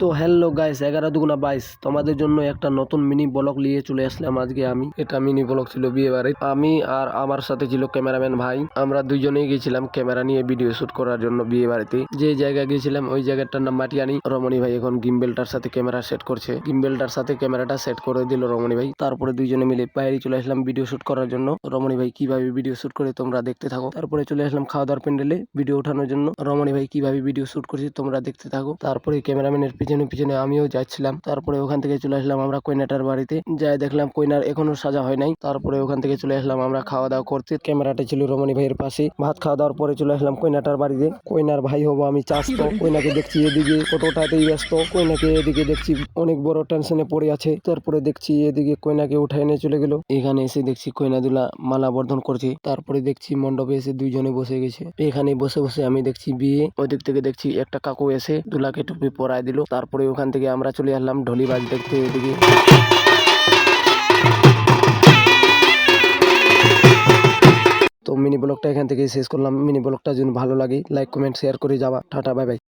তো hello guys, এগারো দুগুনা বাইশ। তোমাদের জন্য একটা নতুন মিনি ব্লগ নিয়ে চলে আসলাম আজকে আমি। এটা মিনি ব্লগ ছিল বিয়ে বাড়ি আমি আর আমার সাথে ছিল ক্যামেরাম্যান ভাই। আমরা দুইজনেই গেছিলাম ক্যামেরা নিয়ে ভিডিও শুট করার জন্য বিয়ে বাড়িতে যে জায়গায় গেছিলাম, ওই জায়গাটার নাম মাটিয়ানি। রমণী ভাই এখন গিম্বেলটার সাথে ক্যামেরা সেট করছে। গিম্বেলটার সাথে ক্যামেরাটা সেট করে দিল রমণী ভাই। তারপরে দুইজনে মিলে বাইরে চলে আসলাম ভিডিও শুট করার জন্য। রমণী ভাই কীভাবে ভিডিও শুট করে তোমরা দেখতে থাকো। তারপরে চলে আসলাম খাওয়া দাওয়ার প্যান্ডেলে ভিডিও ওঠানোর জন্য। রমণী ভাই কীভাবে ভিডিও শুট করছে তোমরা দেখতে থাকো। তারপরে ক্যামেরাম্যানের পিছনে পিছনে আমিও যাচ্ছিলাম। তারপরে ওখান থেকে চলে আসলাম আমরা কইনাটার বাড়িতে। যাই দেখলাম কইনার এখনও সাজা হয় নাই। তারপরে ওখান থেকে চলে আসলাম আমরা খাওয়া দাওয়া করতে। ক্যামেরাটা ছিল রমণী ভাইয়ের পাশে। ভাত খাওয়া দাওয়ার পরে চলে আসলাম কইনাটার বাড়িতে। কইনার ভাই হব আমি চাষতো। কইনাকে দেখছি এদিকে কতটাতেই ব্যস্ত। কইনাকে এদিকে দেখছি অনেক বড় টেনশনে পড়ে আছে। তারপরে দেখছি এদিকে কইনাকে উঠাই নিয়ে চলে গেল। এখানে এসে দেখছি কইনা দুলা মালা বর্ধন করছে। তারপরে দেখছি মণ্ডপে এসে দুইজনে বসে গেছে। এখানে বসে বসে আমি দেখছি বিয়ে। ওই দিক থেকে দেখছি একটা কাকু এসে দুলাকে টুপি পরায় দিল। তারপরে ওখান থেকে আমরা চলে আসলাম ঢলিবাজ দেখতে এদিকে। তো মিনি ব্লগটা এখান থেকে শেষ করলাম। মিনি ব্লগটা যদি ভালো লাগে লাইক কমেন্ট শেয়ার করে যাওয়া টাটা বাই বাই